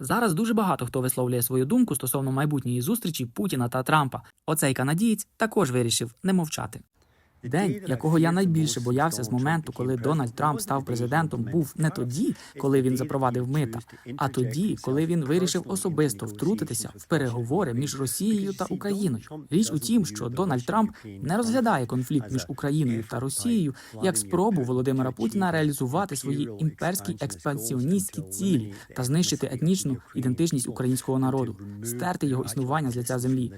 Зараз дуже багато хто висловлює свою думку стосовно майбутньої зустрічі Путіна та Трампа. Оцей канадієць також вирішив не мовчати. День, якого я найбільше боявся з моменту, коли Дональд Трамп став президентом, був не тоді, коли він запровадив мита, а тоді, коли він вирішив особисто втрутитися в переговори між Росією та Україною. Річ у тім, що Дональд Трамп не розглядає конфлікт між Україною та Росією як спробу Володимира Путіна реалізувати свої імперські експансіоністські цілі та знищити етнічну ідентичність українського народу, стерти його існування з лиця землі.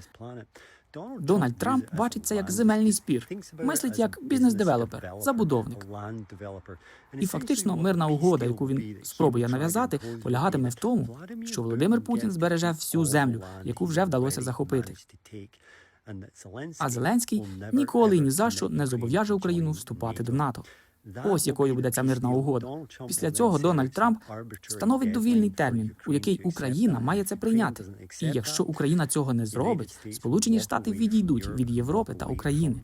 Дональд Трамп бачить це як земельний спір, мислить як бізнес-девелопер, забудовник. І фактично мирна угода, яку він спробує нав'язати, полягатиме в тому, що Володимир Путін збереже всю землю, яку вже вдалося захопити. А Зеленський ніколи і ні за що не зобов'яже Україну вступати до НАТО. Ось якою буде ця мирна угода. Після цього Дональд Трамп встановить довільний термін, у який Україна має це прийняти. І якщо Україна цього не зробить, Сполучені Штати відійдуть від Європи та України.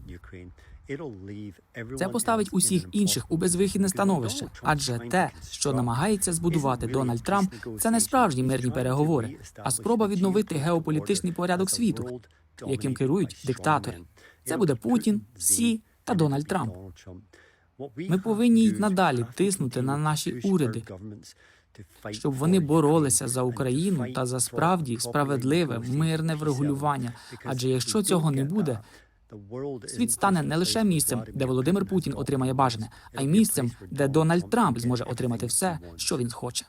Це поставить усіх інших у безвихідне становище, адже те, що намагається збудувати Дональд Трамп, це не справжні мирні переговори, а спроба відновити геополітичний порядок світу, яким керують диктатори. Це буде Путін, Сі та Дональд Трамп. Ми повинні й надалі тиснути на наші уряди, щоб вони боролися за Україну та за справді справедливе мирне врегулювання. Адже якщо цього не буде, світ стане не лише місцем, де Володимир Путін отримає бажане, а й місцем, де Дональд Трамп зможе отримати все, що він хоче.